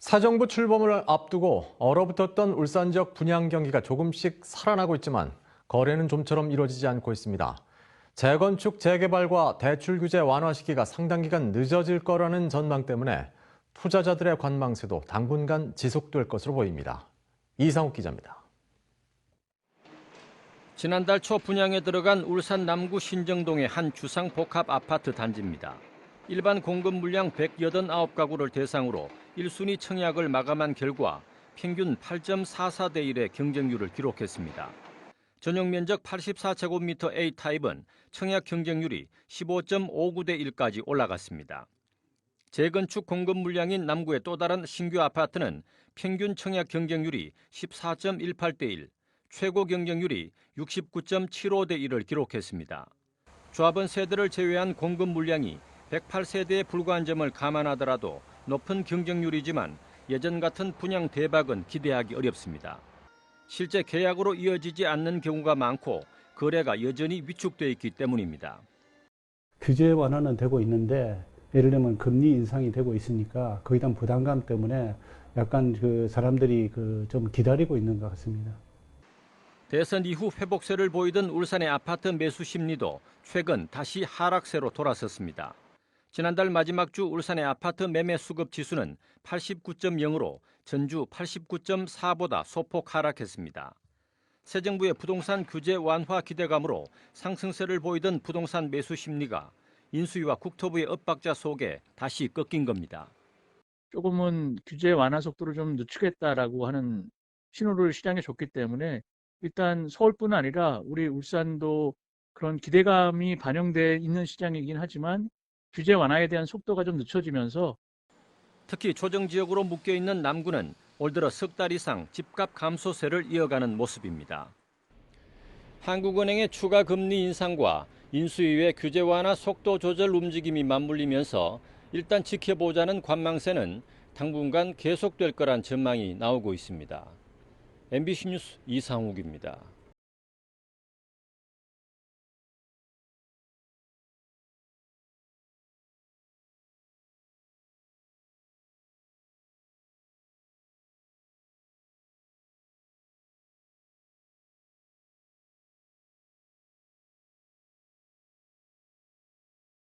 사정부 출범을 앞두고 얼어붙었던 울산 지역 분양 경기가 조금씩 살아나고 있지만 거래는 좀처럼 이루어지지 않고 있습니다. 재건축 재개발과 대출 규제 완화 시기가 상당 기간 늦어질 거라는 전망 때문에 투자자들의 관망세도 당분간 지속될 것으로 보입니다. 이상욱 기자입니다. 지난달 초 분양에 들어간 울산 남구 신정동의 한 주상 복합 아파트 단지입니다. 일반 공급 물량 189가구를 대상으로 1순위 청약을 마감한 결과 평균 8.44대 1의 경쟁률을 기록했습니다. 전용 면적 84제곱미터 A타입은 청약 경쟁률이 15.59대 1까지 올라갔습니다. 재건축 공급 물량인 남구의 또 다른 신규 아파트는 평균 청약 경쟁률이 14.18대 1, 최고 경쟁률이 69.75대 1을 기록했습니다. 조합원 세대를 제외한 공급 물량이 108세대에 불과한 점을 감안하더라도 높은 경쟁률이지만 예전 같은 분양 대박은 기대하기 어렵습니다. 실제 계약으로 이어지지 않는 경우가 많고 거래가 여전히 위축돼 있기 때문입니다. 규제 완화는 되고 있는데 예를 들면 금리 인상이 되고 있으니까 거기에 대한 부담감 때문에 약간 그 사람들이 그 좀 기다리고 있는 것 같습니다. 대선 이후 회복세를 보이던 울산의 아파트 매수 심리도 최근 다시 하락세로 돌아섰습니다. 지난달 마지막 주 울산의 아파트 매매 수급 지수는 89.0으로 전주 89.4보다 소폭 하락했습니다. 새 정부의 부동산 규제 완화 기대감으로 상승세를 보이던 부동산 매수 심리가 인수위와 국토부의 엇박자 속에 다시 꺾인 겁니다. 조금은 규제 완화 속도를 좀 늦추겠다라고 하는 신호를 시장에 줬기 때문에 일단 서울뿐 아니라 우리 울산도 그런 기대감이 반영돼 있는 시장이긴 하지만 규제 완화에 대한 속도가 좀 늦춰지면서 특히 조정 지역으로 묶여 있는 남구는 올 들어 석 달 이상 집값 감소세를 이어가는 모습입니다. 한국은행의 추가 금리 인상과 인수위의 규제 완화 속도 조절 움직임이 맞물리면서 일단 지켜보자는 관망세는 당분간 계속될 거란 전망이 나오고 있습니다. MBC 뉴스 이상욱입니다.